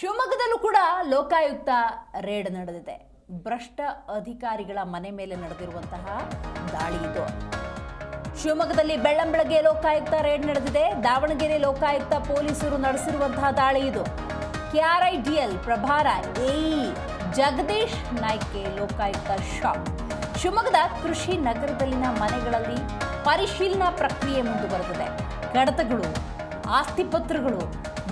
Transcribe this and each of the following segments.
ಶಿವಮೊಗ್ಗದಲ್ಲೂ ಕೂಡ ಲೋಕಾಯುಕ್ತ ರೇಡ್ ನಡೆದಿದೆ. ಭ್ರಷ್ಟ ಅಧಿಕಾರಿಗಳ ಮನೆ ಮೇಲೆ ನಡೆದಿರುವಂತಹ ದಾಳಿ ಇದು. ಶಿವಮೊಗ್ಗದಲ್ಲಿ ಬೆಳ್ಳಂಬೆಳಗ್ಗೆ ಲೋಕಾಯುಕ್ತ ರೇಡ್ ನಡೆದಿದೆ. ದಾವಣಗೆರೆ ಲೋಕಾಯುಕ್ತ ಪೊಲೀಸರು ನಡೆಸಿರುವಂತಹ ದಾಳಿ ಇದು. K R I D L ಪ್ರಭಾರ A E Jagadish Naik Lokayukta shock. ಶಿವಮೊಗ್ಗದ ಕೃಷಿ ನಗರದಲ್ಲಿನ ಮನೆಗಳಲ್ಲಿ ಪರಿಶೀಲನಾ ಪ್ರಕ್ರಿಯೆ ಮುಂದುವರೆದಿದೆ. ಕಡತಗಳು ಆಸ್ತಿ ಪತ್ರಗಳು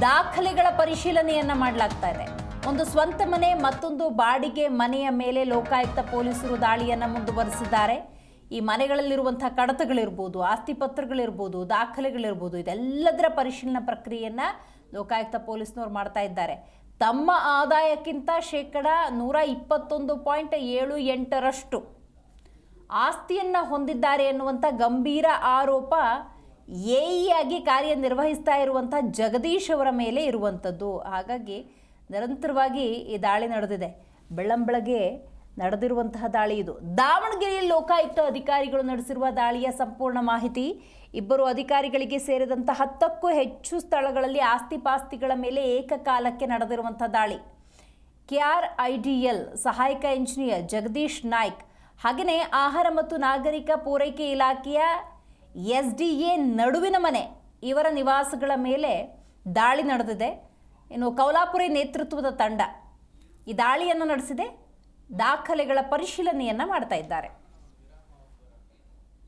ದಾಖಲೆಗಳ ಪರಿಶೀಲನೆಯನ್ನ ಮಾಡಲಾಗ್ತಾ ಇದೆ. ಒಂದು ಸ್ವಂತ ಮನೆ, ಮತ್ತೊಂದು ಬಾಡಿಗೆ ಮನೆಯ ಮೇಲೆ ಲೋಕಾಯುಕ್ತ ಪೊಲೀಸರು ದಾಳಿಯನ್ನು ಮುಂದುವರೆಸಿದ್ದಾರೆ. ಈ ಮನೆಗಳಲ್ಲಿರುವಂತಹ ಕಡತಗಳಿರ್ಬೋದು ಆಸ್ತಿ ಪತ್ರಗಳಿರ್ಬೋದು ದಾಖಲೆಗಳಿರ್ಬೋದು, ಇದೆಲ್ಲದರ ಪರಿಶೀಲನಾ ಪ್ರಕ್ರಿಯೆಯನ್ನ ಲೋಕಾಯುಕ್ತ ಪೊಲೀಸ್ನವ್ರು ಮಾಡ್ತಾ ಇದ್ದಾರೆ. ತಮ್ಮ ಆದಾಯಕ್ಕಿಂತ ಶೇಕಡ ನೂರ ಇಪ್ಪತ್ತೊಂದು ಪಾಯಿಂಟ್ ಏಳು ಎಂಟರಷ್ಟು ಆಸ್ತಿಯನ್ನು ಹೊಂದಿದ್ದಾರೆ ಎನ್ನುವಂಥ ಗಂಭೀರ ಆರೋಪ ಎಇಯಾಗಿ ಕಾರ್ಯನಿರ್ವಹಿಸ್ತಾ ಇರುವಂಥ ಜಗದೀಶ್ ಅವರ ಮೇಲೆ ಇರುವಂಥದ್ದು. ಹಾಗಾಗಿ ನಿರಂತರವಾಗಿ ಈ ದಾಳಿ ನಡೆದಿದೆ. ಬೆಳ್ಳಂಬೆಳಗ್ಗೆ ನಡೆದಿರುವಂತಹ ದಾಳಿ ಇದು. ದಾವಣಗೆರೆಯಲ್ಲಿ ಲೋಕಾಯುಕ್ತ ಅಧಿಕಾರಿಗಳು ನಡೆಸಿರುವ ದಾಳಿಯ ಸಂಪೂರ್ಣ ಮಾಹಿತಿ, ಇಬ್ಬರು ಅಧಿಕಾರಿಗಳಿಗೆ ಸೇರಿದಂಥ ಹತ್ತಕ್ಕೂ ಹೆಚ್ಚು ಸ್ಥಳಗಳಲ್ಲಿ ಆಸ್ತಿ ಪಾಸ್ತಿಗಳ ಮೇಲೆ ಏಕಕಾಲಕ್ಕೆ ನಡೆದಿರುವಂಥ ದಾಳಿ. ಕೆಆರ್ ಐಡಿಎಲ್ ಸಹಾಯಕ ಇಂಜಿನಿಯರ್ ಜಗದೀಶ್ ನಾಯ್ಕ್, ಹಾಗೆಯೇ ಆಹಾರ ಮತ್ತು ನಾಗರಿಕ ಪೂರೈಕೆ ಇಲಾಖೆಯ ಎಸ್ ಡಿ ಎ ನಡುವಿನ ಮನೆ. ಇವರ ನಿವಾಸಗಳ ಮೇಲೆ ದಾಳಿ ನಡೆದಿದೆ. ಇನ್ನು ಕೌಲಾಪುರಿ ನೇತೃತ್ವದ ತಂಡ ಈ ದಾಳಿಯನ್ನು ನಡೆಸಿದೆ. ದಾಖಲೆಗಳ ಪರಿಶೀಲನೆಯನ್ನು ಮಾಡ್ತಾ ಇದ್ದಾರೆ.